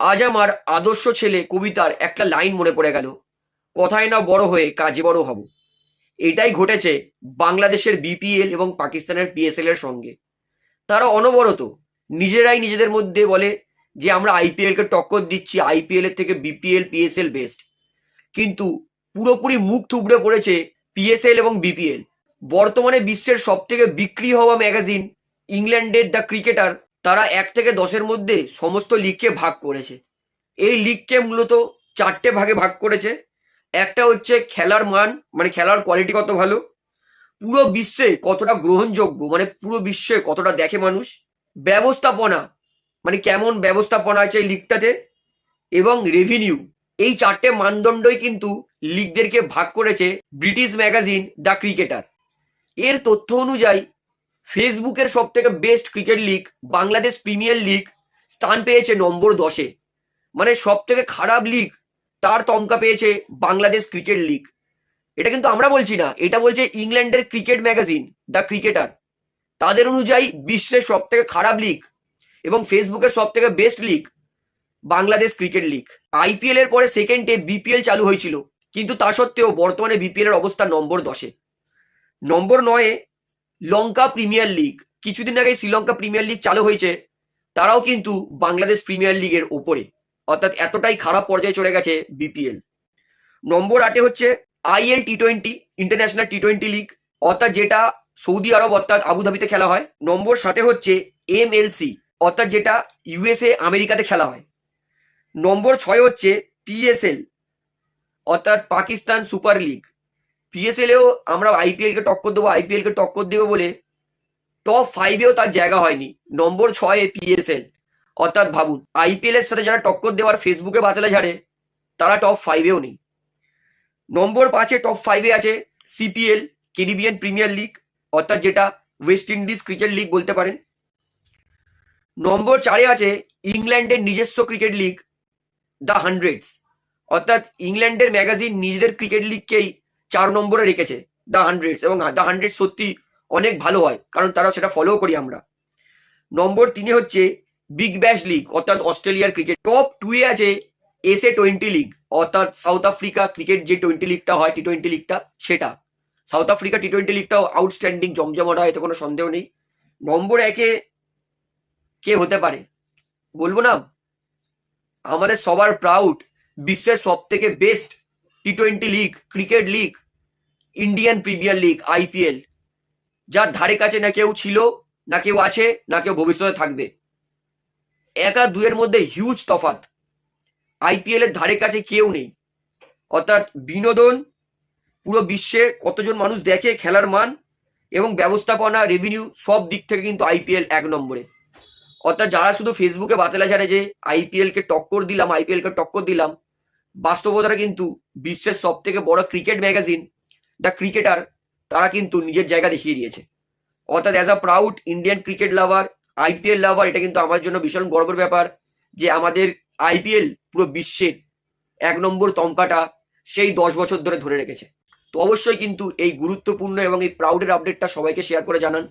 আজ আমার আদর্শ ছেলে কবিতার একটা লাইন মনে পড়ে গেল। কথায় না বড় হয়ে কাজে বড় হব। এটাই ঘটেছে বাংলাদেশের বিপিএল এবং পাকিস্তানের পিএসএল এর সঙ্গে। তারা অনবরত নিজেরাই নিজেদের মধ্যে বলে যে, আমরা আইপিএল কে টক্কর দিচ্ছি, আইপিএল এর থেকে বিপিএল, পিএসএল বেস্ট। কিন্তু পুরোপুরি মুখ থুবড়ে পড়েছে পিএসএল এবং বিপিএল। বর্তমানে বিশ্বের সব থেকে বিক্রি হওয়া ম্যাগাজিন ইংল্যান্ডের দ্য ক্রিকেটার তারা এক থেকে দশের মধ্যে সমস্ত লিগকে ভাগ করেছে। এই লিগকে মূলত চারটে ভাগে ভাগ করেছে। একটা হচ্ছে খেলার মান মানে খেলার কোয়ালিটি কত ভালো, পুরো বিশ্বে কতটা গ্রহণযোগ্য মানে পুরো বিশ্বে কতটা দেখে মানুষ, ব্যবস্থাপনা মানে কেমন ব্যবস্থাপনা আছে এই লিগটাতে এবং রেভিনিউ এই চারটে মানদণ্ডই কিন্তু লিগদেরকে ভাগ করেছে ব্রিটিশ ম্যাগাজিন দ্য ক্রিকেটার। এর তথ্য অনুযায়ী ফেসবুকের সব থেকে best cricket league Bangladesh premier league স্থান পেয়েছে নম্বর দশে। মানে সব থেকে খারাপ লিগ তার তমকা পেয়েছে বাংলাদেশ ক্রিকেট লিগ এটা কিন্তু আমরা বলছি না, এটা বলছে ইংল্যান্ডের ক্রিকেট ম্যাগাজিন দ্য ক্রিকেটার তাদের অনুযায়ী বিশ্বের সব থেকে খারাপ লিগ এবং ফেসবুকের সব থেকে best league Bangladesh cricket league IPL এর পরে সেকেন্ডে বিপিএল চালু হয়েছিল, কিন্তু তা সত্ত্বেও বর্তমানে বিপিএল এর অবস্থা নম্বর দশে। নম্বর নয়ে লঙ্কা প্রিমিয়ার লিগ, কিছুদিন আগে শ্রীলঙ্কা প্রিমিয়ার লিগ চালু হয়েছে, তারাও কিন্তু বাংলাদেশ প্রিমিয়ার লিগের ওপরে। অর্থাৎ এতটাই খারাপ পর্যায়ে চলে গেছে বিপিএল নম্বর আটে হচ্ছে IL T twenty international T twenty league অর্থাৎ যেটা সৌদি আরব, অর্থাৎ আবুধাবিতে খেলা হয়। নম্বর সাথে হচ্ছে এমএলসি অর্থাৎ যেটা ইউএসএ আমেরিকাতে খেলা হয়। নম্বর ছয় হচ্ছে পিএসএল অর্থাৎ পাকিস্তান সুপার লিগ। পিএসএলেও আমরা আইপিএল কে টক্কর দেবো আইপিএল কে টক্কর দেবো বলে টপ ফাইভেও তার জায়গা হয়নি। নম্বর ছয়ে পিএসএল অর্থাৎ ভাবুন আইপিএল এর সাথে যারা টক্কর দেওয়ার ফেসবুকে বাতলে ঝাড়ে, তারা টপ ফাইভেও নেই। নম্বর পাঁচে টপ ফাইভে আছে সিপিএল কেরিবিয়ান প্রিমিয়ার লিগ অর্থাৎ যেটা ওয়েস্ট ইন্ডিজ ক্রিকেট লিগ বলতে পারেন। নম্বর চারে আছে ইংল্যান্ডের নিজস্ব ক্রিকেট লিগ দ্য হান্ড্রেডস অর্থাৎ ইংল্যান্ডের ম্যাগাজিন নিজেদের ক্রিকেট লিগকেই চার নম্বরে রেখেছে দ্য হান্ড্রেডস এবং দ্য হান্ড্রেড সত্যি অনেক ভালো হয়, কারণ তারা সেটা ফলো করি আমরা। নম্বর তিনে হচ্ছে বিগ ব্যাশ লিগ অর্থাৎ অস্ট্রেলিয়ার ক্রিকেট টপ টুয়ে আছে এসএ টোয়েন্টি লিগ অর্থাৎ সাউথ আফ্রিকা ক্রিকেট যে টোয়েন্টি লিগটা হয় টি টোয়েন্টি লিগটা সেটা। সাউথ আফ্রিকা টি টোয়েন্টি লিগটাও আউটস্ট্যান্ডিং জমজমাট হয়, এতে কোনো সন্দেহ নেই। নম্বর একে কে হতে পারে? বলব না? আমাদের সবার প্রাউড বিশ্বের সব থেকে best T twenty league cricket league Indian premier league IPL যার ধারে কাছে না কেউ ছিল, না কেউ আছে, না কেউ ভবিষ্যতে থাকবে। একা দুয়ের মধ্যে হিউজ তফাৎ। আইপিএল এর ধারে কাছে কেউ নেই। অর্থাৎ বিনোদন, পুরো বিশ্বে কতজন মানুষ দেখে, খেলার মান এবং ব্যবস্থাপনা রেভিনিউ সব দিক থেকে কিন্তু আইপিএল এক নম্বরে। অর্থাৎ যারা শুধু ফেসবুকে বাতলা ছাড়ে যে আইপিএল কে টক্কর দিলাম আইপিএল কে টক্কর দিলাম, বাস্তবতাটা কিন্তু বিশ্বের সব থেকে বড় ক্রিকেট ম্যাগাজিন দ্য ক্রিকেটার তারা কিন্তু নিজের জায়গা দেখিয়ে দিয়েছে। অর্থাৎ as a proud Indian cricket lover IPL lover এটা কিন্তু আমার জন্য ভীষণ গর্বের ব্যাপার যে আমাদের আইপিএল পুরো বিশ্বের এক নম্বর তমকাটা সেই দশ বছর ধরে ধরে রেখেছে। তো অবশ্যই কিন্তু এই গুরুত্বপূর্ণ এবং এই প্রাউডের আপডেটটা সবাইকে শেয়ার করে জানান।